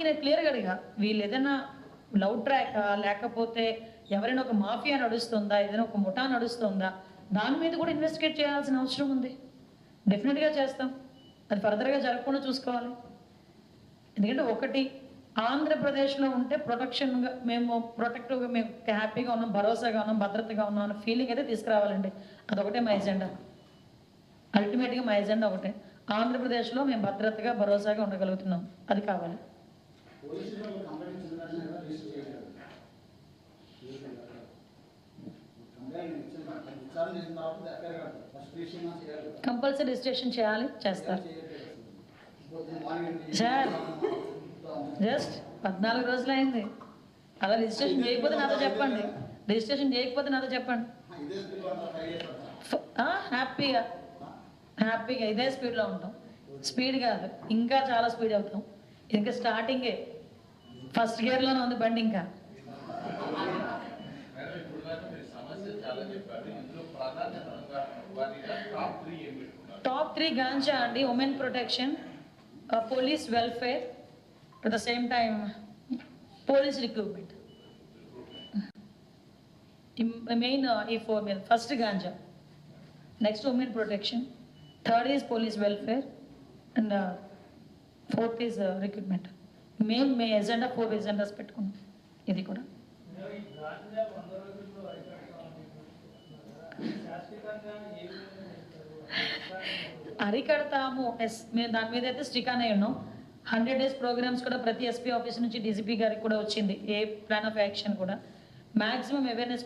వాళ్ళకి నేను క్లియర్గా అడిగా వీళ్ళు ఏదైనా లవ్ ట్రాక్ లేకపోతే ఎవరైనా ఒక మాఫియా నడుస్తుందా ఏదైనా ఒక ముఠా నడుస్తుందా దాని మీద కూడా ఇన్వెస్టిగేట్ చేయాల్సిన అవసరం ఉంది. డెఫినెట్గా చేస్తాం. అది ఫర్దర్గా జరగకుండా చూసుకోవాలి. ఎందుకంటే ఒకటి ఆంధ్రప్రదేశ్లో ఉంటే ప్రొటెక్షన్గా మేము ప్రొటెక్టివ్గా మేము హ్యాపీగా ఉన్నాం భరోసాగా ఉన్నాం భద్రతగా ఉన్నాం అన్న ఫీలింగ్ అయితే తీసుకురావాలండి. అదొకటే మా ఎజెండా అల్టిమేట్గా మా ఎజెండా ఒకటే. ఆంధ్రప్రదేశ్లో మేము భద్రతగా భరోసాగా ఉండగలుగుతున్నాం. అది కావాలి. పోలీసులు కంప్లైంట్ కూడా రిజిస్టర్ చేయలేదు. కంప్లైంట్ ఇచ్చిన వెంటనే విచారణ చేసిన తర్వాత ఎఫ్ఐఆర్ కడతారు. ఫస్ట్ రిజిస్ట్రేషన్ చేయాలి కదా. కంపల్సరీ రిజిస్ట్రేషన్ చేయాలి చేస్తారు సార్. జస్ట్ పద్నాలుగు రోజులు అయింది అలా రిజిస్ట్రేషన్ చేయకపోతే నాతో చెప్పండి రిజిస్ట్రేషన్ చేయకపోతే నాతో చెప్పండి హ్యాపీగా హ్యాపీగా ఇదే స్పీడ్లో ఉంటాం స్పీడ్ కాదు ఇంకా చాలా స్పీడ్ అవుతాం ఇంకా స్టార్టింగే ఫస్ట్ గేర్లోనే ఉంది బండి ఇంకా మేడం ఇప్పుడు దాకా మీరు సమస్యలు చాలా చెప్పారు ఇందులో ప్రాధాన్యతంగా వారిగా టాప్ త్రీ ఏం పెట్టుకున్నారు టాప్ త్రీ గాంజా అండి women protection police welfare at the same time police recruitment main ఈ ఫోర్ మీద first ganja next women protection third is police welfare and fourth is recruitment మేము మే ఎజెండా ఫోర్ ఎజెండాస్ పెట్టుకున్నాం. ఇది కూడా. అరికడతాము. ఎస్ మేము దాని మీద అయితే స్టికానే ఉన్నాం. హండ్రెడ్ డేస్ ప్రోగ్రామ్స్ కూడా ప్రతి ఎస్పీ ఆఫీస్ నుంచి డీజీపీ గారికి కూడా వచ్చింది. ఏ ప్లాన్ ఆఫ్ యాక్షన్ కూడా. Maximum awareness